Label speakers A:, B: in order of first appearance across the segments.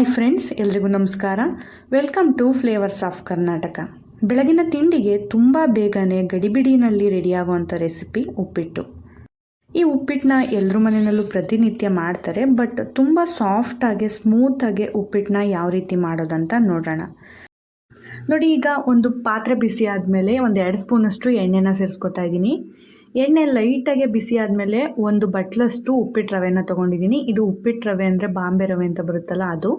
A: Hi friends, ಎಲ್ರಿಗೂ ನಮಸ್ಕಾರ. Welcome to flavours of Karnataka ಬೆಳಗಿನ ತಿಂಡಿಗೆ ತುಂಬ ಬೇಗನೆ ಗಡಿಬಿಡಿನಲ್ಲಿ ರೆಡಿಯಾಗುವಂಥ ರೆಸಿಪಿ ಉಪ್ಪಿಟ್ಟು. ಈ ಉಪ್ಪಿಟ್ಟನ್ನ ಎಲ್ಲರ ಮನೆಯಲ್ಲೂ ಪ್ರತಿನಿತ್ಯ ಮಾಡ್ತಾರೆ, ಬಟ್ ತುಂಬ ಸಾಫ್ಟಾಗಿ ಸ್ಮೂತಾಗಿ ಉಪ್ಪಿಟ್ಟನ್ನ ಯಾವ ರೀತಿ ಮಾಡೋದಂತ ನೋಡೋಣ. ನೋಡಿ, ಈಗ ಒಂದು ಪಾತ್ರೆ ಬಿಸಿ ಆದಮೇಲೆ ಒಂದು ಎರಡು ಸ್ಪೂನಷ್ಟು ಎಣ್ಣೆನ ಸೇರಿಸ್ಕೊತಾ ಇದ್ದೀನಿ. ಎಣ್ಣೆ ಲೈಟಾಗೆ ಬಿಸಿ ಆದಮೇಲೆ ಒಂದು ಬಟ್ಲಷ್ಟು ಉಪ್ಪಿಟ್ಟು ರವೆನ ತೊಗೊಂಡಿದ್ದೀನಿ. ಇದು ಉಪ್ಪಿಟ್ಟು ರವೆ ಅಂದರೆ ಬಾಂಬೆ ರವೆ ಅಂತ ಬರುತ್ತಲ್ಲ ಅದು.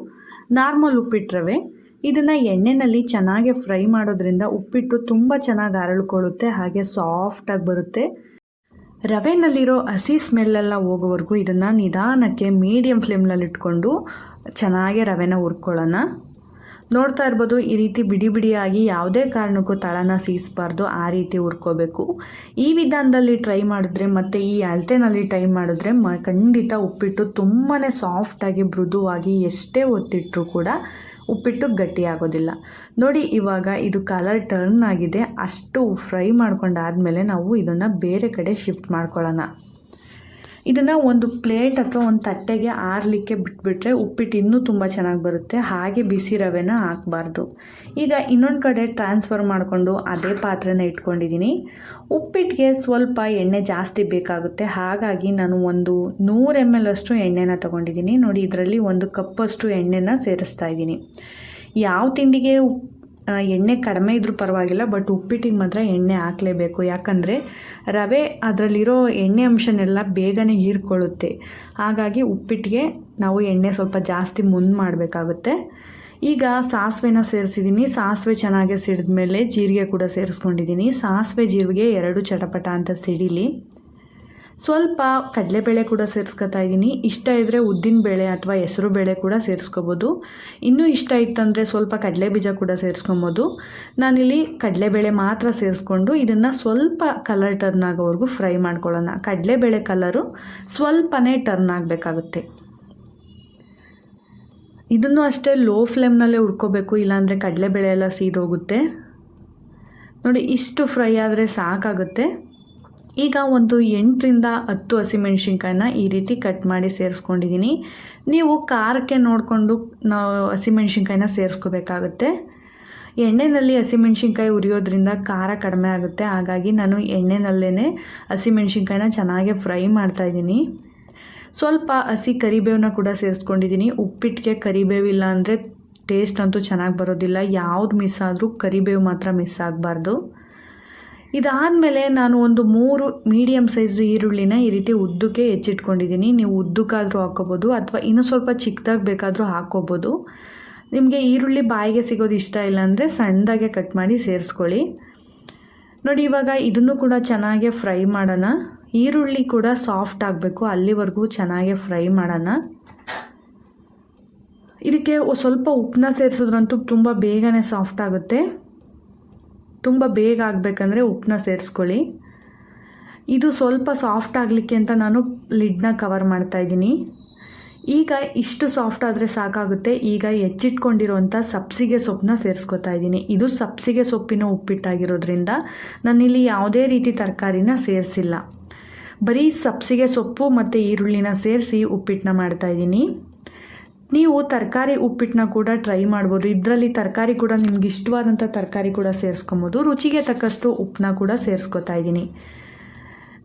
A: ನಾರ್ಮಲ್ ಉಪ್ಪಿಟ್ಟು ರವೆ. ಇದನ್ನು ಎಣ್ಣೆಯಲ್ಲಿ ಚೆನ್ನಾಗಿ ಫ್ರೈ ಮಾಡೋದ್ರಿಂದ ಉಪ್ಪಿಟ್ಟು ತುಂಬ ಚೆನ್ನಾಗಿ ಅರಳ್ಕೊಳ್ಳುತ್ತೆ, ಹಾಗೆ ಸಾಫ್ಟಾಗಿ ಬರುತ್ತೆ. ರವೆನಲ್ಲಿರೋ ಹಸಿ ಸ್ಮೆಲ್ಲೆಲ್ಲ ಹೋಗೋವರೆಗೂ ಇದನ್ನು ನಿಧಾನಕ್ಕೆ ಮೀಡಿಯಮ್ ಫ್ಲೇಮ್ನಲ್ಲಿ ಇಟ್ಕೊಂಡು ಚೆನ್ನಾಗಿ ರವೆನ ಹುರ್ಕೊಳ್ಳೋಣ. ನೋಡ್ತಾ ಇರ್ಬೋದು, ಈ ರೀತಿ ಬಿಡಿ ಬಿಡಿಯಾಗಿ ಯಾವುದೇ ಕಾರಣಕ್ಕೂ ತಳನ ಸೀಸಬಾರ್ದು, ಆ ರೀತಿ ಹುರ್ಕೋಬೇಕು. ಈ ವಿಧಾನದಲ್ಲಿ ಟ್ರೈ ಮಾಡಿದ್ರೆ ಮತ್ತು ಈ ಅಳತೆನಲ್ಲಿ ಟ್ರೈ ಮಾಡಿದ್ರೆ ಮ, ಖಂಡಿತ ಉಪ್ಪಿಟ್ಟು ತುಂಬಾ ಸಾಫ್ಟಾಗಿ ಮೃದುವಾಗಿ ಎಷ್ಟೇ ಒತ್ತಿಟ್ಟರೂ ಕೂಡ ಉಪ್ಪಿಟ್ಟು ಗಟ್ಟಿಯಾಗೋದಿಲ್ಲ ನೋಡಿ, ಇವಾಗ ಇದು ಕಲರ್ ಟರ್ನ್ ಆಗಿದೆ. ಅಷ್ಟು ಫ್ರೈ ಮಾಡ್ಕೊಂಡಾದಮೇಲೆ ನಾವು ಇದನ್ನು ಬೇರೆ ಕಡೆ ಶಿಫ್ಟ್ ಮಾಡ್ಕೊಳ್ಳೋಣ. ಇದನ್ನು ಒಂದು ಪ್ಲೇಟ್ ಅಥವಾ ಒಂದು ತಟ್ಟೆಗೆ ಆರಲಿಕ್ಕೆ ಬಿಟ್ಬಿಟ್ರೆ ಉಪ್ಪಿಟ್ಟು ಇನ್ನೂ ತುಂಬ ಚೆನ್ನಾಗಿ ಬರುತ್ತೆ. ಹಾಗೆ ಬಿಸಿ ರವೆನ ಹಾಕಬಾರ್ದು. ಈಗ ಇನ್ನೊಂದು ಕಡೆ ಟ್ರಾನ್ಸ್ಫರ್ ಮಾಡಿಕೊಂಡು ಅದೇ ಪಾತ್ರೆನ ಇಟ್ಕೊಂಡಿದ್ದೀನಿ ಉಪ್ಪಿಟ್ಟಿಗೆ ಸ್ವಲ್ಪ ಎಣ್ಣೆ ಜಾಸ್ತಿ ಬೇಕಾಗುತ್ತೆ. ಹಾಗಾಗಿ ನಾನು ಒಂದು ನೂರು ಎಂ ಎಲ್ ಅಷ್ಟು ಎಣ್ಣೆನ ತೊಗೊಂಡಿದ್ದೀನಿ ನೋಡಿ, ಇದರಲ್ಲಿ ಒಂದು ಕಪ್ಪಷ್ಟು ಎಣ್ಣೆನ ಸೇರಿಸ್ತಾ ಇದ್ದೀನಿ ಯಾವ ತಿಂಡಿಗೆ ಎಣ್ಣೆ ಕಡಿಮೆ ಇದ್ರೂ ಪರವಾಗಿಲ್ಲ ಬಟ್ ಉಪ್ಪಿಟ್ಟಿಗೆ ಮಾತ್ರ ಎಣ್ಣೆ ಹಾಕಲೇಬೇಕು. ಯಾಕಂದರೆ ರವೆ ಅದರಲ್ಲಿರೋ ಎಣ್ಣೆ ಅಂಶನೆಲ್ಲ ಬೇಗನೆ ಹೀರ್ಕೊಳ್ಳುತ್ತೆ. ಹಾಗಾಗಿ ಉಪ್ಪಿಟ್ಟಿಗೆ ನಾವು ಎಣ್ಣೆ ಸ್ವಲ್ಪ ಜಾಸ್ತಿ ಮುಂದೆ ಮಾಡಬೇಕಾಗುತ್ತೆ. ಈಗ ಸಾಸಿವೆನ ಸೇರಿಸಿದ್ದೀನಿ ಸಾಸಿವೆ ಚೆನ್ನಾಗಿ ಸಿಡಿದ ಮೇಲೆ ಜೀರಿಗೆ ಕೂಡ ಸೇರಿಸ್ಕೊಂಡಿದ್ದೀನಿ ಸಾಸಿವೆ ಜೀರಿಗೆ ಎರಡು ಚಟಪಟ ಅಂತ ಸಿಡಿಲಿ. ಸ್ವಲ್ಪ ಕಡಲೆಬೇಳೆ ಕೂಡ ಸೇರಿಸ್ಕೊತಾ ಇದ್ದೀನಿ ಇಷ್ಟ ಇದ್ದರೆ ಬೇಳೆ ಅಥವಾ ಹೆಸರು ಬೇಳೆ ಕೂಡ ಸೇರಿಸ್ಕೋಬೋದು. ಇನ್ನೂ ಇಷ್ಟ ಇತ್ತಂದರೆ ಸ್ವಲ್ಪ ಕಡಲೆ ಬೀಜ ಕೂಡ ಸೇರಿಸ್ಕೊಬೋದು. ನಾನಿಲ್ಲಿ ಕಡಲೆಬೇಳೆ ಮಾತ್ರ ಸೇರಿಸ್ಕೊಂಡು ಇದನ್ನು ಸ್ವಲ್ಪ ಕಲರ್ ಟರ್ನ್ ಆಗೋವರೆಗೂ ಫ್ರೈ ಮಾಡ್ಕೊಳ್ಳೋಣ. ಕಡಲೆಬೇಳೆ ಕಲರು ಸ್ವಲ್ಪನೇ ಟರ್ನ್ ಆಗಬೇಕಾಗುತ್ತೆ. ಇದನ್ನು ಅಷ್ಟೇ ಲೋ ಫ್ಲೇಮ್ನಲ್ಲೇ ಹುರ್ಕೋಬೇಕು, ಇಲ್ಲಾಂದರೆ ಕಡಲೆಬೇಳೆ ಎಲ್ಲ ಸೀದೋಗುತ್ತೆ. ನೋಡಿ, ಇಷ್ಟು ಫ್ರೈ ಆದರೆ ಸಾಕಾಗುತ್ತೆ. ಈಗ ಒಂದು ಎಂಟರಿಂದ ಹತ್ತು ಹಸಿಮೆಣ್ಸಿನ್ಕಾಯಿನ ಈ ರೀತಿ ಕಟ್ ಮಾಡಿ ಸೇರಿಸ್ಕೊಂಡಿದ್ದೀನಿ. ನೀವು ಖಾರಕ್ಕೆ ನೋಡಿಕೊಂಡು ನಾವು ಹಸಿಮೆಣ್ಸಿನ್ಕಾಯಿನ ಸೇರಿಸ್ಕೋಬೇಕಾಗುತ್ತೆ. ಎಣ್ಣೆಯಲ್ಲಿ ಹಸಿಮೆಣ್ಸಿನ್ಕಾಯಿ ಉರಿಯೋದ್ರಿಂದ ಖಾರ ಕಡಿಮೆ ಆಗುತ್ತೆ. ಹಾಗಾಗಿ ನಾನು ಎಣ್ಣೆನಲ್ಲೇ ಹಸಿಮೆಣ್ಸಿನ್ಕಾಯಿನ ಚೆನ್ನಾಗಿ ಫ್ರೈ ಮಾಡ್ತಾಯಿದ್ದೀನಿ ಸ್ವಲ್ಪ ಹಸಿ ಕರಿಬೇವನ್ನ ಕೂಡ ಸೇರಿಸ್ಕೊಂಡಿದ್ದೀನಿ. ಉಪ್ಪಿಟ್ಟಿಗೆ ಕರಿಬೇವಿಲ್ಲ ಅಂದರೆ ಟೇಸ್ಟ್ ಅಂತೂ ಚೆನ್ನಾಗಿ ಬರೋದಿಲ್ಲ. ಯಾವ್ದು ಮಿಸ್ ಆದರೂ ಕರಿಬೇವು ಮಾತ್ರ ಮಿಸ್ ಆಗಬಾರ್ದು. ಇದಾದಮೇಲೆ ನಾನು ಒಂದು ಮೂರು ಮೀಡಿಯಮ್ ಸೈಜ್ ಈರುಳ್ಳಿನ ಈ ರೀತಿ ಉದ್ದಕ್ಕೆ ಹೆಚ್ಚಿಟ್ಕೊಂಡಿದ್ದೀನಿ. ನೀವು ಉದ್ದಕ್ಕಾದರೂ ಹಾಕೋಬೋದು ಅಥವಾ ಇನ್ನೂ ಸ್ವಲ್ಪ ಚಿಕ್ಕದಾಗಿ ಬೇಕಾದರೂ ಹಾಕ್ಕೋಬೋದು ನಿಮಗೆ ಈರುಳ್ಳಿ ಬಾಯಿಗೆ ಸಿಗೋದು ಇಷ್ಟ ಇಲ್ಲ ಅಂದರೆ ಸಣ್ಣದಾಗೆ ಕಟ್ ಮಾಡಿ ಸೇರಿಸ್ಕೊಳ್ಳಿ. ನೋಡಿ, ಇವಾಗ ಇದನ್ನು ಕೂಡ ಚೆನ್ನಾಗೆ ಫ್ರೈ ಮಾಡೋಣ. ಈರುಳ್ಳಿ ಕೂಡ ಸಾಫ್ಟ್ ಆಗಬೇಕು. ಅಲ್ಲಿವರೆಗೂ ಚೆನ್ನಾಗೆ ಫ್ರೈ ಮಾಡೋಣ. ಇದಕ್ಕೆ ಸ್ವಲ್ಪ ಉಪ್ಪನ್ನ ಸೇರಿಸಿದ್ರಂತೂ ತುಂಬ ಬೇಗನೆ ಸಾಫ್ಟ್ ಆಗುತ್ತೆ. ತುಂಬ ಬೇಗ ಆಗಬೇಕಂದ್ರೆ ಉಪ್ಪನ್ನ ಸೇರಿಸ್ಕೊಳ್ಳಿ. ಇದು ಸ್ವಲ್ಪ ಸಾಫ್ಟ್ ಆಗಲಿಕ್ಕೆ ಅಂತ ನಾನು ಲಿಡ್ನ ಕವರ್ ಮಾಡ್ತಾಯಿದ್ದೀನಿ ಈಗ ಇಷ್ಟು ಸಾಫ್ಟ್ ಆದರೆ ಸಾಕಾಗುತ್ತೆ. ಈಗ ಹೆಚ್ಚಿಟ್ಕೊಂಡಿರುವಂಥ ಸಬ್ಸಿಗೆ ಸೊಪ್ಪನ್ನ ಸೇರಿಸ್ಕೊತಾ ಇದ್ದೀನಿ. ಇದು ಸಬ್ಸಿಗೆ ಸೊಪ್ಪಿನ ಉಪ್ಪಿಟ್ಟಾಗಿರೋದ್ರಿಂದ ನಾನಿಲ್ಲಿ ಯಾವುದೇ ರೀತಿ ತರಕಾರಿನ ಸೇರಿಸಿಲ್ಲ. ಬರೀ ಸಬ್ಸಿಗೆ ಸೊಪ್ಪು ಮತ್ತು ಈರುಳ್ಳಿನ ಸೇರಿಸಿ ಉಪ್ಪಿಟ್ಟನ್ನ ಮಾಡ್ತಾಯಿದ್ದೀನಿ ನೀವು ತರಕಾರಿ ಉಪ್ಪಿಟ್ಟನ್ನ ಕೂಡ ಟ್ರೈ ಮಾಡ್ಬೋದು. ಇದರಲ್ಲಿ ತರಕಾರಿ ಕೂಡ ನಿಮ್ಗೆ ಇಷ್ಟವಾದಂಥ ತರಕಾರಿ ಕೂಡ ಸೇರಿಸ್ಕೊಬೋದು. ರುಚಿಗೆ ತಕ್ಕಷ್ಟು ಉಪ್ಪನ್ನ ಕೂಡ ಸೇರಿಸ್ಕೊತಾ ಇದ್ದೀನಿ.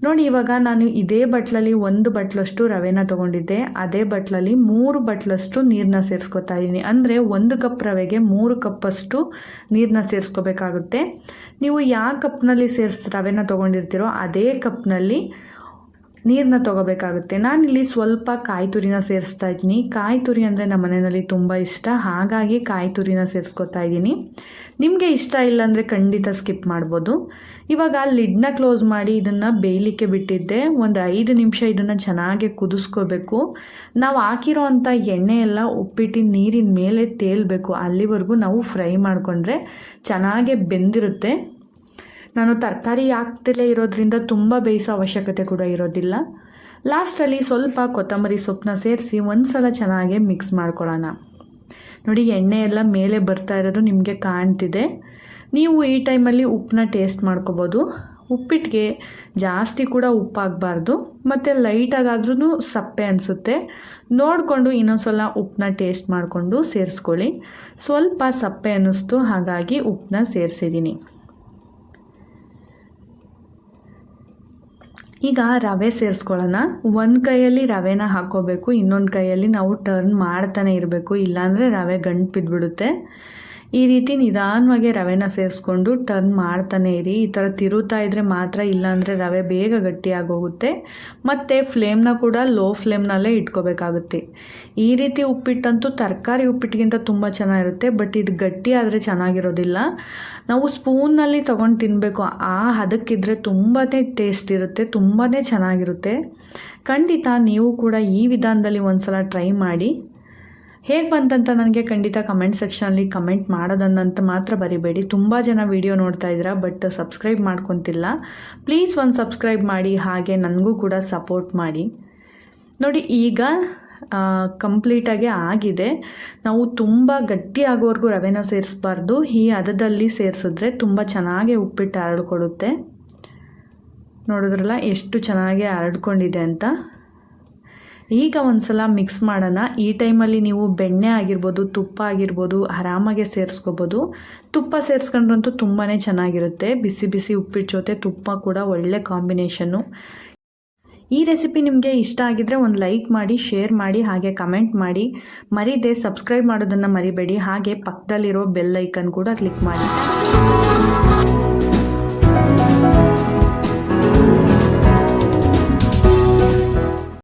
A: ನೋಡಿ, ಇವಾಗ ನಾನು ಇದೇ ಬಟ್ಲಲ್ಲಿ ಒಂದು ಬಟ್ಲಷ್ಟು ರವೆನ ತೊಗೊಂಡಿದ್ದೆ. ಅದೇ ಬಟ್ಲಲ್ಲಿ ಮೂರು ಬಟ್ಲಷ್ಟು ನೀರನ್ನ ಸೇರಿಸ್ಕೊತಾ ಇದ್ದೀನಿ. ಅಂದರೆ ಒಂದು ಕಪ್ ರವೆಗೆ ಮೂರು ಕಪ್ಪಷ್ಟು ನೀರನ್ನ ಸೇರಿಸ್ಕೋಬೇಕಾಗುತ್ತೆ. ನೀವು ಯಾವ ಕಪ್ನಲ್ಲಿ ಸೇರಿಸ್ ರವೆನ ತೊಗೊಂಡಿರ್ತೀರೋ ಅದೇ ಕಪ್ನಲ್ಲಿ ನೀರನ್ನ ತಗೋಬೇಕಾಗುತ್ತೆ. ನಾನಿಲ್ಲಿ ಸ್ವಲ್ಪ ಕಾಯಿ ತುರಿನ ಸೇರಿಸ್ತಾ ಇದ್ದೀನಿ. ಕಾಯಿ ತುರಿ ಅಂದರೆ ನಮ್ಮ ಮನೆಯಲ್ಲಿ ತುಂಬ ಇಷ್ಟ. ಹಾಗಾಗಿ ಕಾಯಿ ತುರಿನ ಸೇರಿಸ್ಕೊತಾ ಇದ್ದೀನಿ. ನಿಮಗೆ ಇಷ್ಟ ಇಲ್ಲ ಅಂದರೆ ಖಂಡಿತ ಸ್ಕಿಪ್ ಮಾಡ್ಬೋದು. ಇವಾಗ ಲಿಡ್ನ ಕ್ಲೋಸ್ ಮಾಡಿ ಇದನ್ನು ಬೇಯಲಿಕ್ಕೆ ಬಿಟ್ಟಿದ್ದೆ. ಒಂದು ಐದು ನಿಮಿಷ ಇದನ್ನು ಚೆನ್ನಾಗಿ ಕುದಿಸ್ಕೋಬೇಕು. ನಾವು ಹಾಕಿರೋ ಅಂಥ ಎಣ್ಣೆ ಎಲ್ಲ ಉಪ್ಪಿಟ್ಟಿನ ನೀರಿನ ಮೇಲೆ ತೇಲ್ಬೇಕು. ಅಲ್ಲಿವರೆಗೂ ನಾವು ಫ್ರೈ ಮಾಡಿಕೊಂಡ್ರೆ ಚೆನ್ನಾಗೆ ಬೆಂದಿರುತ್ತೆ. ನಾನು ತರಕಾರಿ ಹಾಕ್ತಲೇ ಇರೋದ್ರಿಂದ ತುಂಬ ಬೇಯಿಸೋ ಅವಶ್ಯಕತೆ ಕೂಡ ಇರೋದಿಲ್ಲ. ಲಾಸ್ಟಲ್ಲಿ ಸ್ವಲ್ಪ ಕೊತ್ತಂಬರಿ ಸೊಪ್ಪನ್ನ ಸೇರಿಸಿ ಒಂದು ಸಲ ಚೆನ್ನಾಗಿ ಮಿಕ್ಸ್ ಮಾಡ್ಕೊಳ್ಳೋಣ. ನೋಡಿ, ಎಣ್ಣೆ ಎಲ್ಲ ಮೇಲೆ ಬರ್ತಾ ಇರೋದು ನಿಮಗೆ ಕಾಣ್ತಿದೆ. ನೀವು ಈ ಟೈಮಲ್ಲಿ ಉಪ್ಪನ್ನ ಟೇಸ್ಟ್ ಮಾಡ್ಕೋಬೋದು. ಉಪ್ಪಿಟ್ಟಿಗೆ ಜಾಸ್ತಿ ಕೂಡ ಉಪ್ಪಾಗಬಾರ್ದು. ಮತ್ತು ಲೈಟಾಗಾದ್ರೂ ಸಪ್ಪೆ ಅನಿಸುತ್ತೆ. ನೋಡಿಕೊಂಡು ಇನ್ನೊಂದ್ಸಲ ಉಪ್ಪನ್ನ ಟೇಸ್ಟ್ ಮಾಡಿಕೊಂಡು ಸೇರಿಸ್ಕೊಳ್ಳಿ. ಸ್ವಲ್ಪ ಸಪ್ಪೆ ಅನ್ನಿಸ್ತು, ಹಾಗಾಗಿ ಉಪ್ಪನ್ನ ಸೇರಿಸಿದ್ದೀನಿ. ಈಗ ರವೆ ಸೇರಿಸ್ಕೊಳ್ಳೋಣ. ಒಂದು ಕೈಯಲ್ಲಿ ರವೆನ ಹಾಕೋಬೇಕು ಇನ್ನೊಂದು ಕೈಯಲ್ಲಿ ನಾವು ಟರ್ನ್ ಮಾಡ್ತಾನೆ ಇರಬೇಕು, ಇಲ್ಲಾಂದರೆ ರವೆ ಗಂಟು ಬಿದ್ದುಬಿಡುತ್ತೆ ಈ ರೀತಿ ನಿಧಾನವಾಗಿ ರವೆನ ಸೇರಿಸ್ಕೊಂಡು ಟರ್ನ್ ಮಾಡ್ತಾನೆ ಇರಿ. ಈ ಥರ ತಿರುತ್ತಾ ಇದ್ದರೆ ಮಾತ್ರ ಇಲ್ಲಾಂದರೆ ರವೆ ಬೇಗ ಗಟ್ಟಿಯಾಗೋಗುತ್ತೆ. ಮತ್ತು ಫ್ಲೇಮ್ನ ಕೂಡ ಲೋ ಫ್ಲೇಮ್ನಲ್ಲೇ ಇಟ್ಕೋಬೇಕಾಗುತ್ತೆ. ಈ ರೀತಿ ಉಪ್ಪಿಟ್ಟಂತೂ ತರಕಾರಿ ಉಪ್ಪಿಟ್ಟಿಗಿಂತ ತುಂಬ ಚೆನ್ನಾಗಿರುತ್ತೆ ಬಟ್ ಇದು ಗಟ್ಟಿ ಆದರೆ ಚೆನ್ನಾಗಿರೋದಿಲ್ಲ. ನಾವು ಸ್ಪೂನ್ನಲ್ಲಿ ತೊಗೊಂಡು ತಿನ್ನಬೇಕು ಆ ಹದಕ್ಕಿದ್ರೆ ತುಂಬಾ ಟೇಸ್ಟ್ ಇರುತ್ತೆ ತುಂಬಾ ಚೆನ್ನಾಗಿರುತ್ತೆ. ಖಂಡಿತ ನೀವು ಕೂಡ ಈ ವಿಧಾನದಲ್ಲಿ ಒಂದು ಸಲ ಟ್ರೈ ಮಾಡಿ. ಹೇಗೆ ಬಂತಂತ ನನಗೆ ಖಂಡಿತ ಕಮೆಂಟ್ ಸೆಕ್ಷನಲ್ಲಿ ಕಮೆಂಟ್ ಮಾಡೋದನ್ನಂತ ಮಾತ್ರ ಬರಿಬೇಡಿ. ತುಂಬ ಜನ ವಿಡಿಯೋ ನೋಡ್ತಾ ಇದ್ದೀರಾ ಬಟ್ ಸಬ್ಸ್ಕ್ರೈಬ್ ಮಾಡ್ಕೊತಿಲ್ಲ. ಪ್ಲೀಸ್ ಒಂದು ಸಬ್ಸ್ಕ್ರೈಬ್ ಮಾಡಿ, ಹಾಗೆ ನನಗೂ ಕೂಡ ಸಪೋರ್ಟ್ ಮಾಡಿ. ನೋಡಿ, ಈಗ ಕಂಪ್ಲೀಟಾಗಿ ಆಗಿದೆ. ನಾವು ತುಂಬ ಗಟ್ಟಿ ಆಗೋವರೆಗೂ ರವೆನ ಸೇರಿಸ್ಬಾರ್ದು. ಈ ಹದದಲ್ಲಿ ಸೇರಿಸಿದ್ರೆ ತುಂಬ ಚೆನ್ನಾಗಿ ಉಪ್ಪಿಟ್ಟು ಹರಡ್ಕೊಡುತ್ತೆ. ನೋಡಿದ್ರಲ್ಲ, ಎಷ್ಟು ಚೆನ್ನಾಗಿ ಹರಡ್ಕೊಂಡಿದೆ ಅಂತ. ಈಗ ಒಂದು ಸಲ ಮಿಕ್ಸ್ ಮಾಡೋಣ. ಈ ಟೈಮಲ್ಲಿ ನೀವು ಬೆಣ್ಣೆ ಆಗಿರ್ಬೋದು, ತುಪ್ಪ ಆಗಿರ್ಬೋದು, ಆರಾಮಾಗೆ ಸೇರಿಸ್ಕೋಬೋದು. ತುಪ್ಪ ಸೇರಿಸ್ಕೊಂಡ್ರಂತೂ ತುಂಬಾ ಚೆನ್ನಾಗಿರುತ್ತೆ. ಬಿಸಿ ಬಿಸಿ ಉಪ್ಪಿಟ್ಟು ಜೊತೆ ತುಪ್ಪ ಕೂಡ ಒಳ್ಳೆ ಕಾಂಬಿನೇಷನ್ನು. ಈ ರೆಸಿಪಿ ನಿಮಗೆ ಇಷ್ಟ ಆಗಿದ್ರೆ ಒಂದು ಲೈಕ್ ಮಾಡಿ ಶೇರ್ ಮಾಡಿ, ಹಾಗೆ ಕಮೆಂಟ್ ಮಾಡಿ. ಮರಿದೆ ಸಬ್ಸ್ಕ್ರೈಬ್ ಮಾಡೋದನ್ನು ಮರಿಬೇಡಿ. ಹಾಗೆ ಪಕ್ಕದಲ್ಲಿರೋ ಬೆಲ್ ಐಕನ್ ಕೂಡ ಕ್ಲಿಕ್ ಮಾಡಿ.